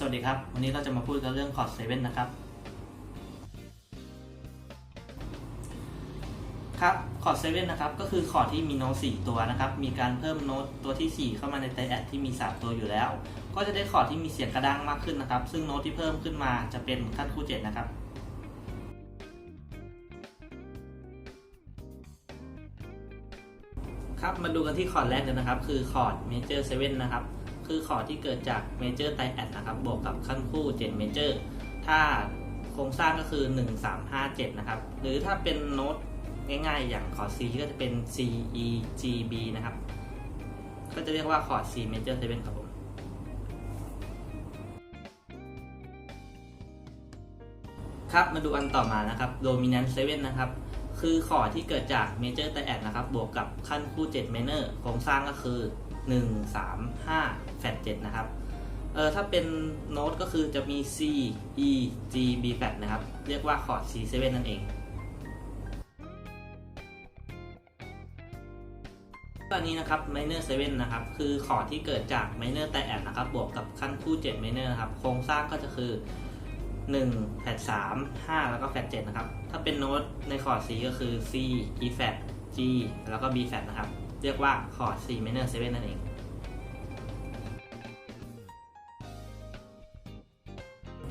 สวัสดีครับ วันนี้เราจะมาพูดกันเรื่องคอร์ดเซเว่นนะครับ ครับคอร์ดเซเว่นนะครับ ก็คือคอร์ดที่มีโน้ตสี่ตัวนะครับ มีการเพิ่มโน้ตตัวที่ 4 เข้ามาในไตแอดที่มี 3 ตัวอยู่แล้ว ก็จะได้คอร์ดที่มีเสียงกระด้างมากขึ้นนะครับ ซึ่งโน้ตที่เพิ่มขึ้นมาจะเป็นขั้นคู่7นะครับครับมาดูกันที่คอร์ดแรกเลยนะครับ คือคอร์ดเมเจอร์เซเว่นนะครับ คือคอร์ที่เกิดจากเมเจอร์ไตแอดนะครับ บวกกับขั้นคู่7เมเจอร์ถ้าโครงสร้างก็คือ 1 3 5 7 นะครับ หรือถ้าเป็นโน้ตง่ายๆ อย่างคอร์ด C ก็จะเป็น C E G B นะครับ ก็จะเรียกว่าคอร์ด C major 7ครับผม ครับ มาดูอันต่อมานะครับ dominant 7นะครับ คือคอร์ดที่เกิดจาก major ไตรแอดนะครับ บวกกับขั้นคู่7 minor โครงสร้างก็คือ 1 3 5แฟด7นะครับ เออถ้าเป็นโน้ตก็คือจะมี C E G B flat นะครับ เรียกว่าคอร์ด C 7 นั่นเองตอนนี้นะครับ minor 7 นะครับ คือคอร์ดที่เกิดจาก minor ไตรแอดนะครับ บวกกับขั้นคู่ 7 minor นะครับ โครงสร้างก็จะคือ1แฟด3 5 แล้วก็แฟด7นะครับ ถ้าเป็นโน้ตในคอร์ด C ก็คือ C E flat G แล้วก็ B flat นะครับ เรียกว่าคอร์ด C minor 7นั่นเอง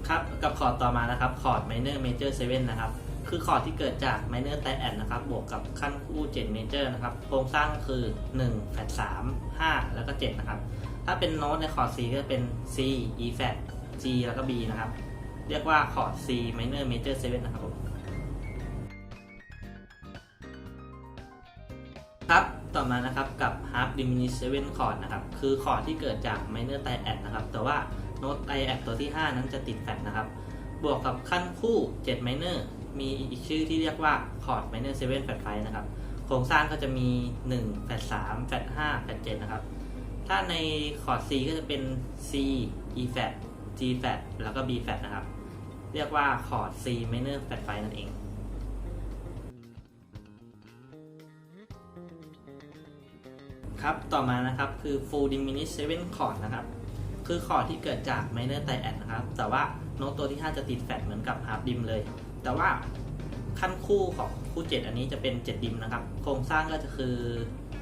ครับกับคอร์ดต่อมานะครับคอร์ด minor major 7นะครับคือคอร์ดที่เกิดจาก minor ไตรแอดนะครับบวกกับขั้นคู่ 7 major นะครับโครงสร้างคือ 1 แฟด3 5 แล้วก็ 7 นะครับ ถ้าเป็นโน้ตในคอร์ด C ก็เป็น C E flat G แล้วก็ B นะครับ เรียกว่าคอร์ด C minor major 7นะครับผมครับ ต่อมานะครับกับ half diminished 7 chord นะครับคือคอร์ดที่เกิดจาก minor triad นะครับแต่ว่าโน้ต triad ตัวที่ 5 นั้นจะติดแฟดนะครับบวกกับขั้นคู่7 minor มีอีกชื่อที่เรียกว่าคอร์ด minor 7แฟด5นะครับโครงสร้างก็จะมี1แฟด3แฟด5แฟด7นะครับถ้าในคอร์ด C ก็จะเป็น C E flat G flat แล้วก็ B flat นะครับเรียกว่าคอร์ด C minor flat 5นั่นเอง ครับ ต่อมานะครับคือ full diminished 7 chord นะครับ คือคอร์ดที่เกิดจาก minor triad นะครับ แต่ว่าโน้ตตัวที่ 5 จะติดแฟดเหมือนกับ half dim เลย แต่ว่าขั้นคู่ของคู่ 7 อันนี้จะเป็น7 dim นะครับ โครงสร้างก็จะคือ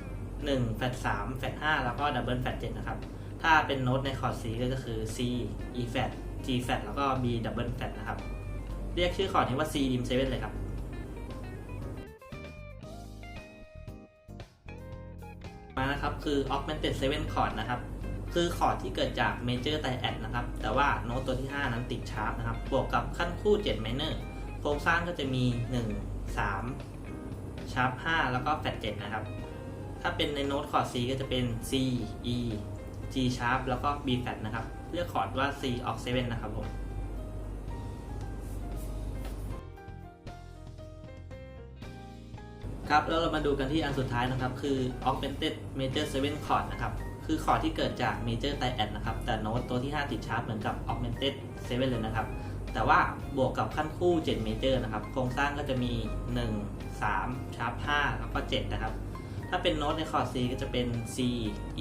1 แฟด3แฟด5แล้วก็ double แฟด7นะครับ ถ้าเป็นโน้ตในคอร์ด C ก็จะคือ C E flat G flat แล้วก็ B double flat นะครับ เรียกชื่อคอร์ดนี้ว่า C dim 7เลยครับ คือ augmented 7 chord นะครับ คือคอร์ดที่เกิดจาก major triad นะครับ แต่ว่าโน้ตตัวที่ 5 นั้นติดชาร์ปนะครับ บวกกับขั้นคู่ 7 minor โครงสร้างก็จะมี 1 3 ชาร์ป 5 แล้วก็แฟด7นะครับ ถ้าเป็นในโน้ตคอร์ด C ก็จะเป็น C E G sharp แล้วก็ B flat นะครับเรียกคอร์ดว่า C oct 7นะครับผม ครับแล้วเรามาดูกันที่อันสุดท้ายนะครับ คือ augmented major 7 chord นะครับ คือคอร์ดที่เกิดจาก major triad นะครับ แต่โน้ตตัวที่ 5 ติดชาร์ปเหมือนกับ augmented 7 เลยนะครับ แต่ว่าบวกกับขั้นคู่ 7 major นะครับ โครงสร้างก็จะมี 1 3ชาร์ป5แล้วก็ 7 นะครับ ถ้าเป็นโน้ตในคอร์ด C ก็จะเป็น C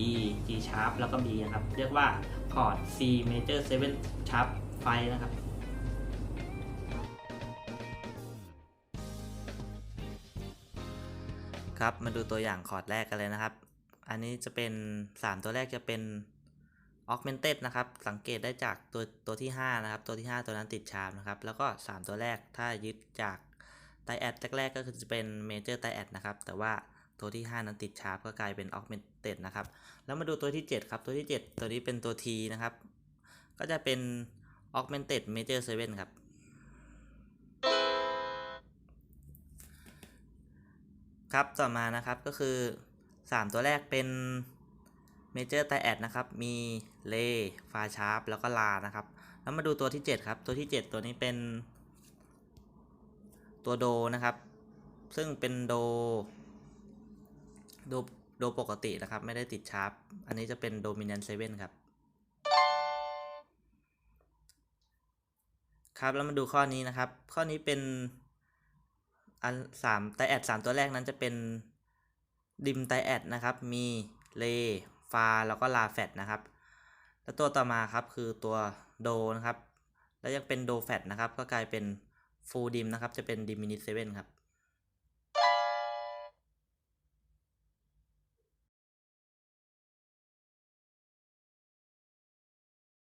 E G sharp แล้วก็ B นะครับ เรียกว่าคอร์ด C major 7 sharp 5นะครับ ครับ มาดูตัวอย่างคอร์ดแรกกันเลยนะครับ อันนี้จะเป็น 3 ตัวแรกจะเป็น augmented นะครับ สังเกตได้จากตัวตัวที่ 5 นะครับ ตัวที่ 5 ตัวนั้นติดชาร์ปนะครับ แล้วก็ 3 ตัวแรกถ้ายึดจากไตแอดแรกๆก็คือจะเป็น major ไตแอดนะครับ แต่ว่าตัวที่ 5 นั้นติดชาร์ปก็กลายเป็น augmented นะครับ แล้วมาดูตัวที่ 7 ครับ ตัวที่ 7 ตัวนี้เป็นตัว T นะครับ ก็จะเป็น augmented major 7 ครับ ครับต่อมานะครับก็คือ 3 ตัวแรกเป็น Major Triad นะครับมีเลฟาชาร์ปแล้วก็ลานะครับแล้วมาดูตัวที่ 7 ครับ ตัวที่ 7 ตัวนี้เป็นตัวโดนะครับ ซึ่งเป็นโดโดโดปกตินะครับ ไม่ได้ติดชาร์ปอันนี้จะเป็น Dominant 7ครับ ครับแล้วมาดูข้อนี้นะครับ ข้อนี้เป็น อันสามไตแอดสามตัวแรกนั้นจะเป็นดิมไตแอดนะครับ มีเลฟาแล้วก็ลาแฟตนะครับ แล้วตัวต่อมาครับคือตัวโดนะครับ แล้วยังเป็นโดแฟตนะครับ ก็กลายเป็นฟูลดิมนะครับ จะเป็นดิมินิเซเว่นครับ